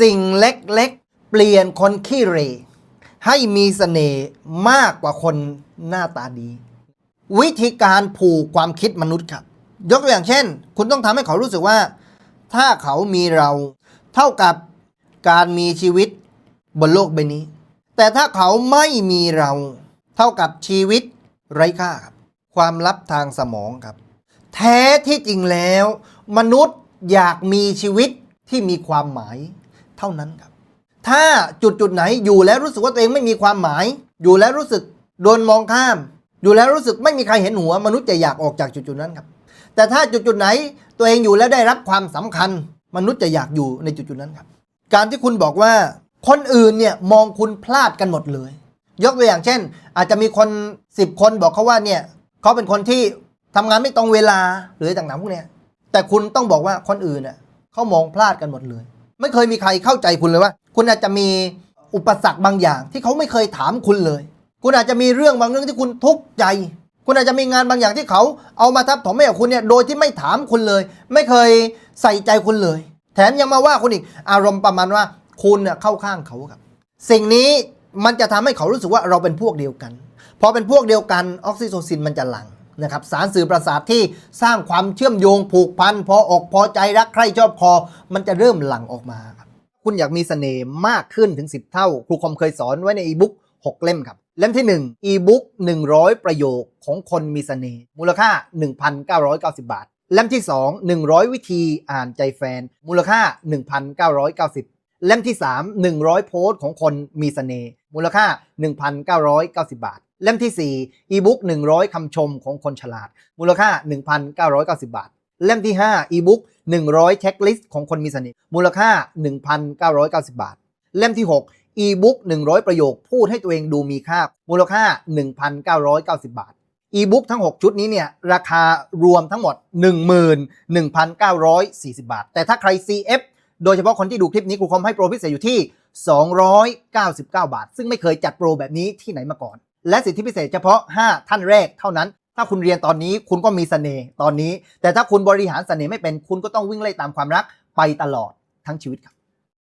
สิ่งเล็กๆ เปลี่ยนคนขี้เรให้มีเสน่ห์มากกว่าคนหน้าตาดี วิธีการผูกความคิดมนุษย์ครับ ยกตัวอย่างเช่น คุณต้องทำให้เขารู้สึกว่า ถ้าเขามีเราเท่ากับการมีชีวิตบนโลกใบนี้ แต่ถ้าเขาไม่มีเรา เท่ากับชีวิตไร้ค่าครับ ความลับทางสมองครับ แท้ที่จริงแล้ว มนุษย์อยากมีชีวิตที่มีความหมาย เท่านั้นครับ ถ้าจุดจุดไหนอยู่แล้วรู้สึกว่าตัวเองไม่มีความหมาย อยู่แล้วรู้สึกโดนมองข้าม อยู่แล้วรู้สึกไม่มีใครเห็นหัว มนุษย์จะอยากออกจากจุดจุดนั้นครับ แต่ถ้าจุดจุดไหนตัวเองอยู่แล้วได้รับความสำคัญ มนุษย์จะอยากอยู่ในจุดจุดนั้นครับ การที่คุณบอกว่าคนอื่นเนี่ยมองคุณพลาดกันหมดเลย ยกตัวอย่างเช่น อาจจะมีคน 10 คนบอกเขาว่าเนี่ยเขาเป็นคนที่ทำงานไม่ตรงเวลาหรือต่างๆพวกเนี้ยแต่คุณต้องบอกว่าคนอื่นเนี่ยเขามองพลาดกันหมดเลย ไม่เคยมีใครเข้าใจคุณเลยว่า คุณอาจจะมีอุปสรรคบางอย่าง ที่เขาไม่เคยถามคุณเลย คุณอาจจะมีเรื่องบางเรื่องที่คุณทุกข์ใจ คุณอาจจะมีงานบางอย่างที่เขาเอามาทับถมให้กับคุณเนี่ยโดยที่ไม่ถามคุณเลย ไม่เคยใส่ใจคุณเลย แถมยังมาว่าคุณอีกอารมณ์ประมาณว่าคุณเนี่ยเข้าข้างเขาครับ สิ่งนี้มันจะทำให้เขารู้สึกว่าเราเป็นพวกเดียวกันพอเป็นพวกเดียวกันออกซิโทซินมันจะหลั่ง นะครับสารสื่อประสาทที่สร้างความเชื่อมโยงผูกพันพออกพอใจรักใคร่ชอบพอมันจะเริ่มหลั่งออกมาครับคุณอยากมีเสน่ห์มากขึ้นถึง 10 เท่า ครูคอมเคยสอนไว้ในอีบุ๊ก6 เล่มครับ เล่มที่1อีบุ๊ก100 ประโยคของคนมีเสน่ห์มูลค่า 1,990 บาท เล่มที่ 2 100 วิธีอ่านใจแฟน มูลค่า 1,990 เล่มที่ 3 100 โพสต์ของคนมีเสน่ห์มูลค่า 1,990 บาท เล่มที่ 4 อีบุ๊ก100 คำชมของคนฉลาด มูลค่า 1,990 บาท เล่มที่ 5 อีบุ๊ก100 เช็คลิสต์ของคนมีเสน่ห์มูลค่า 1,990 บาท เล่มที่ 6 อีบุ๊ก100 ประโยคพูดให้ตัวเองดูมีค่า มูลค่า 1,990 บาท อีบุ๊กทั้ง 6 ชุดนี้เนี่ยราคารวมทั้งหมด 11,940 บาท แต่ถ้าใคร CF โดยเฉพาะคนที่ดูคลิปนี้ครูคอมให้โปรพิเศษอยู่ที่ 299 บาท ซึ่งไม่เคยจัดโปรแบบนี้ที่ไหนมาก่อน และสิทธิพิเศษเฉพาะ 5 ท่านแรกเท่านั้น ถ้าคุณเรียนตอนนี้คุณก็มีเสน่ห์ตอนนี้ แต่ถ้าคุณบริหารเสน่ห์ไม่เป็นคุณก็ต้องวิ่งไล่ตามความรักไปตลอดทั้งชีวิตครับ